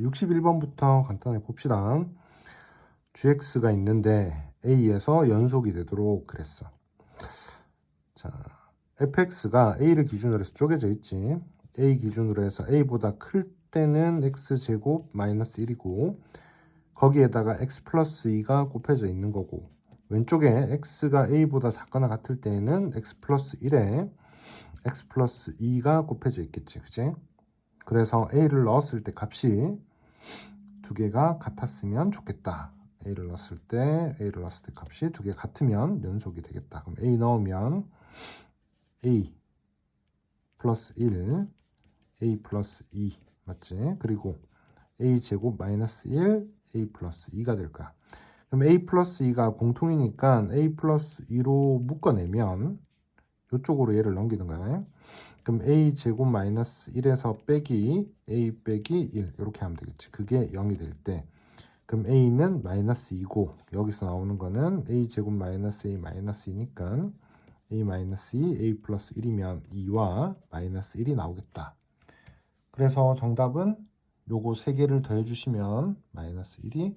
61번부터 간단하게 봅시다. gx가 있는데 a에서 연속이 되도록 그랬어. 자, fx가 a를 기준으로 해서 쪼개져 있지. a 기준으로 해서 a보다 클 때는 x제곱 마이너스 1이고 거기에다가 x 플러스 2가 곱해져 있는 거고 왼쪽에 x가 a보다 작거나 같을 때에는 x 플러스 1에 x 플러스 2가 곱해져 있겠지. 그치? 그래서 a를 넣었을 때 값이 두 개가 같았으면 좋겠다. a를 넣었을 때 a를 넣었을 때 값이 두 개 같으면 연속이 되겠다. 그럼 a 넣으면 a 플러스 1, a 플러스 2 맞지? 그리고 a 제곱 마이너스 1, a 플러스 2가 될 거야. 그럼 a 플러스 2가 공통이니까 a 플러스 2로 묶어내면 이쪽으로 얘를 넘기는 거야. 그럼 a 제곱 마이너스 1에서 빼기 a 빼기 1 이렇게 하면 되겠지. 그게 0이 될 때 그럼 a는 마이너스 2고 여기서 나오는 거는 a 제곱 마이너스 a 마이너스 2니까 a 마이너스 2 a 플러스 1이면 2와 마이너스 1이 나오겠다. 그래서 정답은 요거 세 개를 더해 주시면 마이너스 1이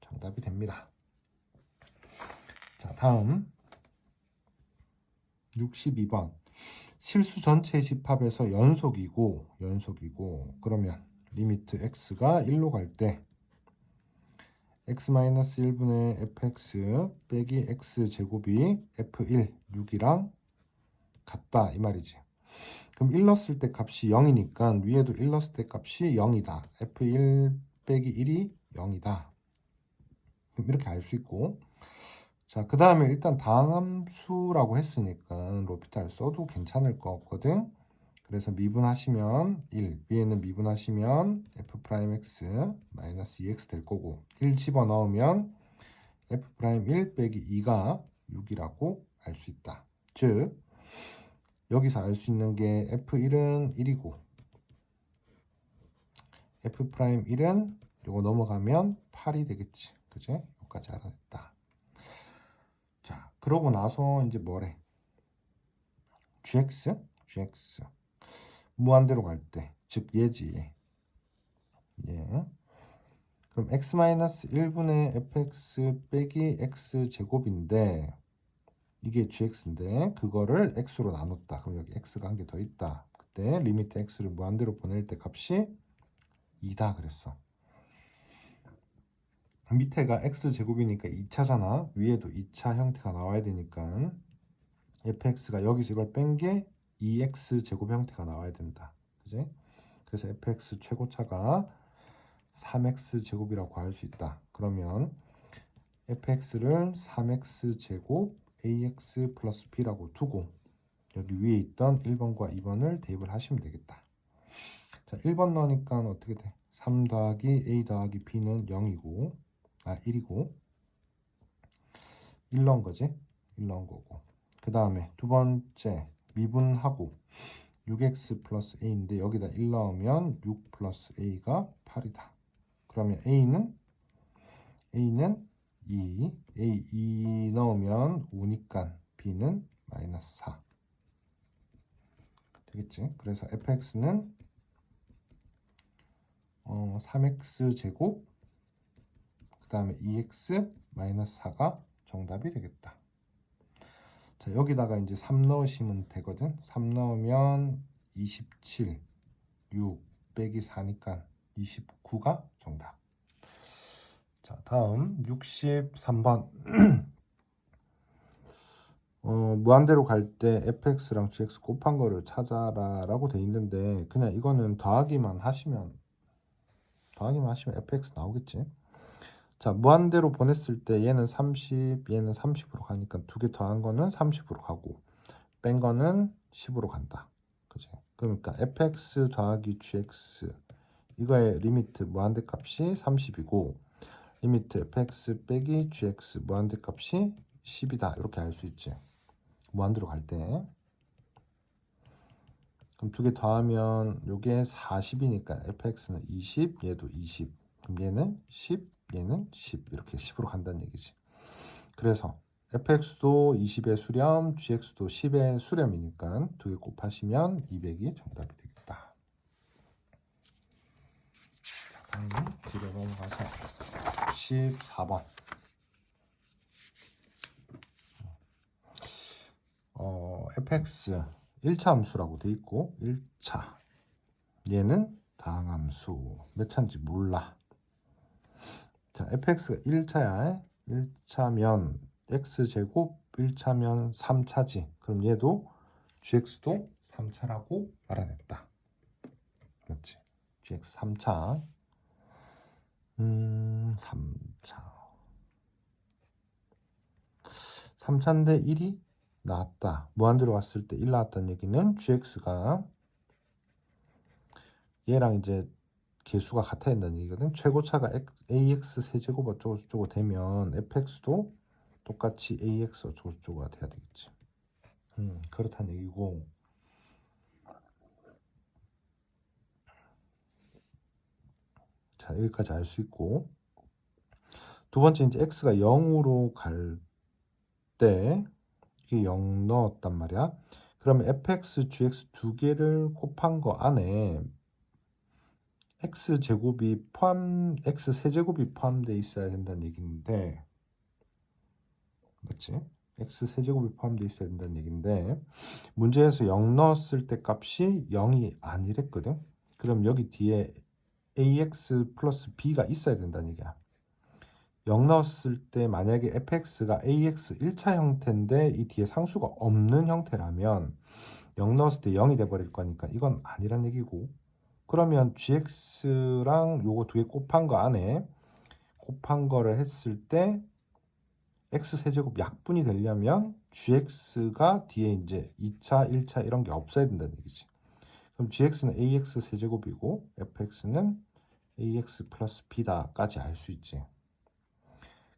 정답이 됩니다. 자, 다음 62번 실수 전체 집합에서 연속이고 연속이고 그러면 리미트 x가 1로 갈 때 x-1분의 fx 빼기 x 제곱이 f1 6이랑 같다 이 말이지. 그럼 1 넣었을 때 값이 0이니까 위에도 1 넣었을 때 값이 0이다. f1 빼기 1이 0이다. 그럼 이렇게 알 수 있고 자, 그 다음에 일단 다항함수라고 했으니까 로피탈 써도 괜찮을 것 같거든. 그래서 미분하시면 1, 위에는 미분하시면 f'x 마이너스 2x 될 거고 1 집어넣으면 f'1 빼기 2가 6이라고 알 수 있다. 즉, 여기서 알 수 있는 게 f1은 1이고 f'1은 요거 넘어가면 8이 되겠지. 그지? 여기까지 알아냈다. 자, 그러고 나서 이제 뭐래? gx? gx. 무한대로 갈 때, 즉 얘지. 예. 그럼 x-1분의 fx 빼기 x 제곱인데 이게 gx인데 그거를 x로 나눴다. 그럼 여기 x가 한 개 더 있다. 그때 리미트 x를 무한대로 보낼 때 값이 2다 그랬어. 밑에가 x 제곱이니까 2차잖아. 위에도 2차 형태가 나와야 되니까 fx가 여기서 이걸 뺀 게 2x 제곱 형태가 나와야 된다. 그지? 그래서 fx 최고차가 3x 제곱이라고 할 수 있다. 그러면 fx를 3x 제곱 ax 플러스 b라고 두고 여기 위에 있던 1번과 2번을 대입을 하시면 되겠다. 자, 1번 넣으니까 어떻게 돼? 3 더하기 a 더하기 b는 0이고 아 1이고. 1 넣은 거지? 1 넣은 거고. 그 다음에 두 번째 미분하고 6x 플러스 a인데 여기다 1 넣으면 6 플러스 a가 8이다. 그러면 a는? A는 2 a 2 넣으면 5니까 b는 마이너스 4 되겠지? 그래서 fx는 어, 3x 제곱 그 다음에 2x 마이너스 4가 정답이 되겠다. 자 여기다가 이제 3 넣으시면 되거든. 3 넣으면 27, 6 빼기 4니까 29가 정답. 자 다음 63번 어, 무한대로 갈 때 fx랑 gx 곱한 거를 찾아라 라고 돼 있는데 그냥 이거는 더하기만 하시면 더하기만 하시면 fx 나오겠지 자 무한대로 보냈을 때 얘는 30 얘는 30으로 가니까 두 개 더한 거는 30으로 가고 뺀 거는 10으로 간다. 그지? 그러니까 fx 더하기 gx 이거의 리미트 무한대 값이 30이고 리미트 fx 빼기 gx 무한대 값이 10이다. 이렇게 알 수 있지? 무한대로 갈 때. 그럼 두 개 더하면 요게 40이니까. fx는 20 얘도 20 그럼 얘는 10 얘는 10 이렇게 10으로 간다는 얘기지 그래서 fx도 20의 수렴 gx도 10의 수렴이니까 두 개 곱하시면 200이 정답이 되겠다 자, 다음 뒤로 넘어가서 14번. 어, fx 1차 함수라고 돼 있고 1차 얘는 다항함수 몇 차인지 몰라. 자, fx가 1차야. 1차면 x제곱 1차면 3차지. 그럼 얘도 gx도 3차라고 알아냈다. 그렇지. gx 3차. 음, 3차. 3차인데 1이 나왔다. 무한대로 왔을 때 1 나왔다는 얘기는 gx가 얘랑 이제 개수가 같아야 된다는 얘기거든. 최고차가 ax 세제곱 어쩌고 저쩌고 되면 fx도 똑같이 ax 어쩌고 저쩌고가 돼야 되겠지. 음, 그렇다는 얘기고. 자, 여기까지 알 수 있고. 두 번째 이제 x가 0으로 갈 때 이게 0 넣었단 말이야. 그러면 fx, gx 두 개를 곱한 거 안에 x 제곱이 포함 x 세제곱이 포함되어 있어야 된다는 얘기인데 맞지? x 세제곱이 포함되어 있어야 된다는 얘기인데 문제에서 0 넣었을 때 값이 0이 아니랬거든. 그럼 여기 뒤에 ax 플러스 b가 있어야 된다는 얘기야. 0 넣었을 때 만약에 fx가 ax 1차 형태인데 이 뒤에 상수가 없는 형태라면 0 넣었을 때 0이 돼버릴 거니까 이건 아니란 얘기고 그러면 gx랑 요거 두 개 곱한 거 안에 곱한 거를 했을 때 x 세제곱 약분이 되려면 gx가 뒤에 이제 2차, 1차 이런 게 없어야 된다는 얘기지. 그럼 gx는 ax 세제곱이고 fx는 ax 플러스 b다까지 알 수 있지.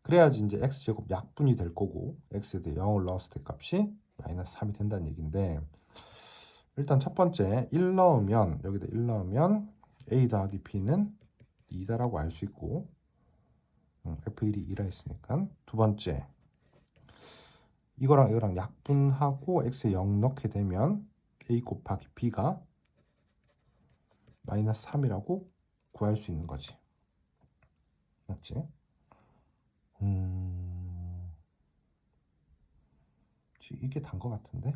그래야지 이제 x제곱 약분이 될 거고 x에 대해 0을 넣었을 때 값이 마이너스 3이 된다는 얘기인데 일단 첫 번째 1 넣으면 여기다 1 넣으면 a 더하기 b는 2다라고 알 수 있고 음, f1이 2라 했으니까 두 번째 이거랑 이거랑 약분하고 x에 0 넣게 되면 a 곱하기 b가 마이너스 3이라고 구할 수 있는 거지 맞지? 음... 이게 단 거 같은데?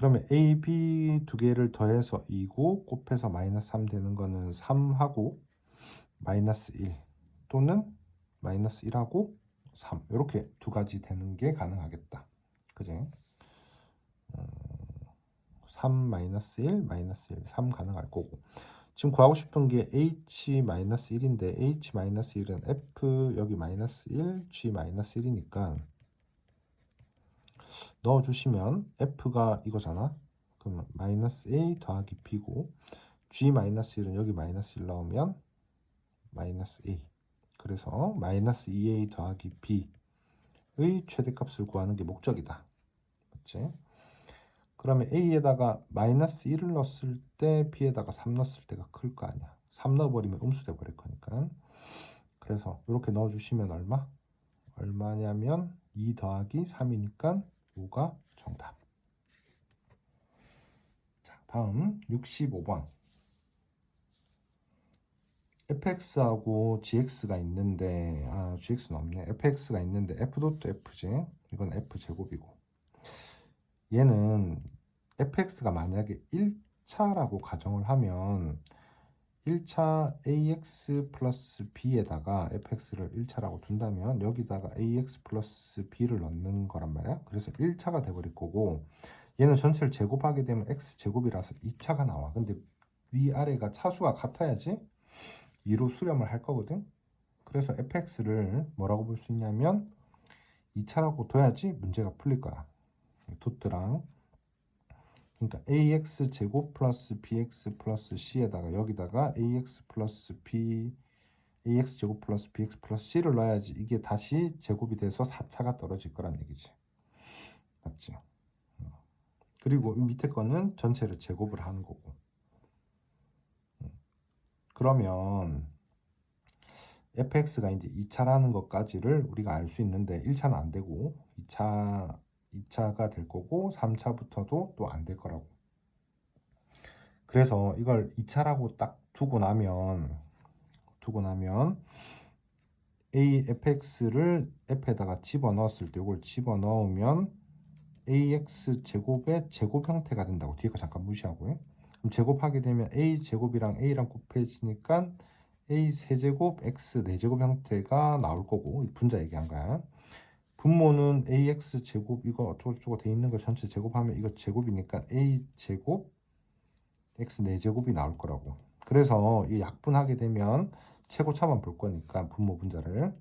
그러면 A, B 두 개를 더해서 2고 곱해서 마이너스 3 되는 거는 3하고 마이너스 1 또는 마이너스 1하고 3 이렇게 두 가지 되는 게 가능하겠다. 그지? 음, 3 마이너스 1 마이너스 1 3 가능할 거고 지금 구하고 싶은 게 h 마이너스 1인데 h 마이너스 1은 f 여기 마이너스 1 g 마이너스 1이니까 넣어주시면 f가 이거잖아. 그러면 마이너스 a 더하기 b고 g 마이너스 1은 여기 마이너스 1 넣으면 마이너스 a. 그래서 마이너스 2a 더하기 b의 최대값을 구하는 게 목적이다. 맞지? 그러면 a에다가 마이너스 1을 넣었을 때 b에다가 3 넣었을 때가 클 거 아니야. 3 넣어버리면 음수돼 버릴 거니까. 그래서 이렇게 넣어주시면 얼마? 얼마냐면 2 더하기 3이니까 5가 정답. 자, 다음 65번. fx하고 gx가 있는데 아 gx는 없네 fx가 있는데 f지 이건 f제곱이고 얘는 fx가 만약에 1차라고 가정을 하면 1차 ax 플러스 b에다가 fx를 1차라고 둔다면 여기다가 ax 플러스 b를 넣는 거란 말이야. 그래서 1차가 돼버릴 거고 얘는 전체를 제곱하게 되면 x 제곱이라서 2차가 나와. 근데 위아래가 차수가 같아야지 2로 수렴을 할 거거든. 그래서 fx를 뭐라고 볼 수 있냐면 2차라고 둬야지 문제가 풀릴 거야. 도트랑 그러니까 ax 제곱 플러스 bx 플러스 c에다가 여기다가 ax 플러스 b ax 제곱 플러스 bx 플러스 c를 넣어야지 이게 다시 제곱이 돼서 4차가 떨어질 거란 얘기지. 맞지? 그리고 밑에 거는 전체를 제곱을 하는 거고. 그러면 fx가 이제 2차라는 것까지를 우리가 알 수 있는데 1차는 안 되고 2차 2차가 될 거고 3차부터도 또 안 될 거라고. 그래서 이걸 2차라고 딱 두고 나면 두고 나면 a fx를 f에다가 집어넣었을 때 이걸 집어넣으면 ax 제곱의 제곱 형태가 된다고 뒤에 거 잠깐 무시하고요. 그럼 제곱하게 되면 a 제곱이랑 a랑 곱해지니까 a 세제곱 x 네제곱 형태가 나올 거고 이 분자 얘기한 거야. 분모는 ax 제곱 이거 어쩌고저쩌고 돼 있는 거 전체 제곱하면 이거 제곱이니까 a 제곱 x 네제곱이 나올 거라고. 그래서 이 약분하게 되면 최고차만 볼 거니까 분모 분자를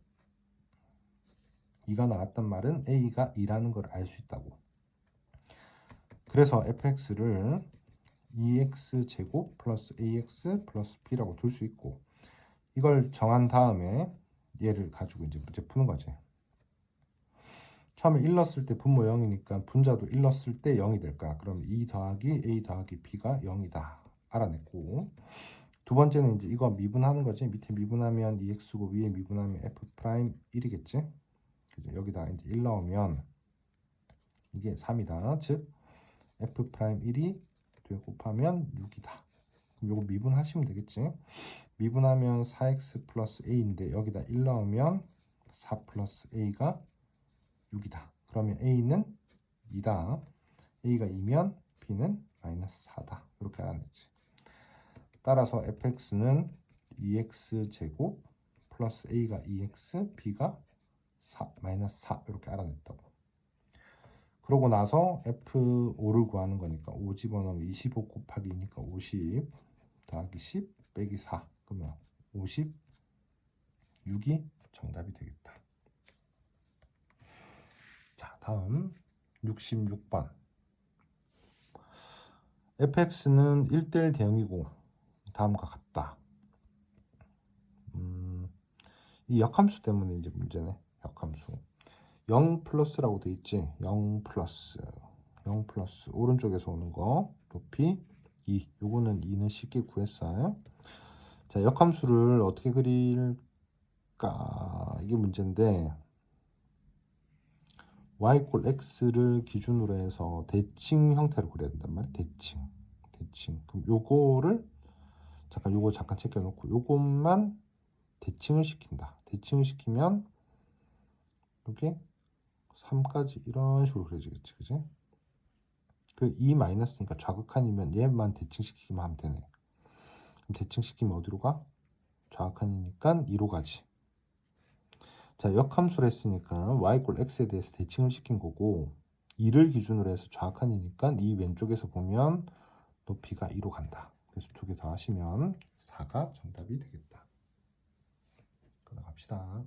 2가 나왔단 말은 a가 2라는 걸 알 수 있다고. 그래서 fx를 2x 제곱 플러스 ax 플러스 b라고 둘 수 있고 이걸 정한 다음에 얘를 가지고 이제 문제 푸는 거지. 1 넣었을 때 분모 0이니까 분자도 1 넣었을 때 0이 될 거야. 그럼 2 더하기 a 더하기 b가 0이다. 알아냈고 두 번째는 이제 이거 미분하는 거지. 밑에 미분하면 2x고 위에 미분하면 f 프라임 1이겠지. 그죠? 여기다 이제 1 넣으면 이게 3이다. 즉 f 프라임 1이 뒤에 곱하면 6이다. 그럼 요거 미분하시면 되겠지. 미분하면 4x 플러스 a인데 여기다 1 넣으면 4 플러스 a가 6이다. 그러면 a는 2다. a가 2면 b는 마이너스 4다. 이렇게 알아냈지. 따라서 fx는 2x 제곱 플러스 a가 2x, b가 4, 마이너스 4 이렇게 알아냈다고. 그러고 나서 f5를 구하는 거니까 5 집어넣으면 25 곱하기 2니까 50 더하기 10 빼기 4 그러면 56이 정답이 되겠다. 자 다음 66번 fx는 1대1 대응이고 다음과 같다. 음, 이 역함수 때문에 이제 문제네. 역함수. 0 플러스라고 돼 있지. 0 플러스. 0 플러스. 오른쪽에서 오는 거. 높이 2. 요거는 2는 쉽게 구했어요. 자, 역함수를 어떻게 그릴까? 이게 문제인데 y 꼴 x를 기준으로 해서 대칭 형태로 그려야 된단 말이야. 대칭. 대칭. 그럼 요거를 잠깐 요거 잠깐 체크해 놓고 요것만 대칭을 시킨다. 대칭을 시키면 이렇게 3까지 이런 식으로 그려지겠지. 그지? 그2 마이너스니까 좌극한이면 얘만 대칭시키기만 하면 되네. 그럼 대칭시키면 어디로 가? 좌극한이니까 2로 가지. 자, 역함수를 했으니까 y 꼴 x에 대해서 대칭을 시킨 거고 2를 기준으로 해서 좌극한이니까 이 왼쪽에서 보면 높이가 2로 간다. 그래서 두 개 더 하시면 4가 정답이 되겠다. 끊어갑시다.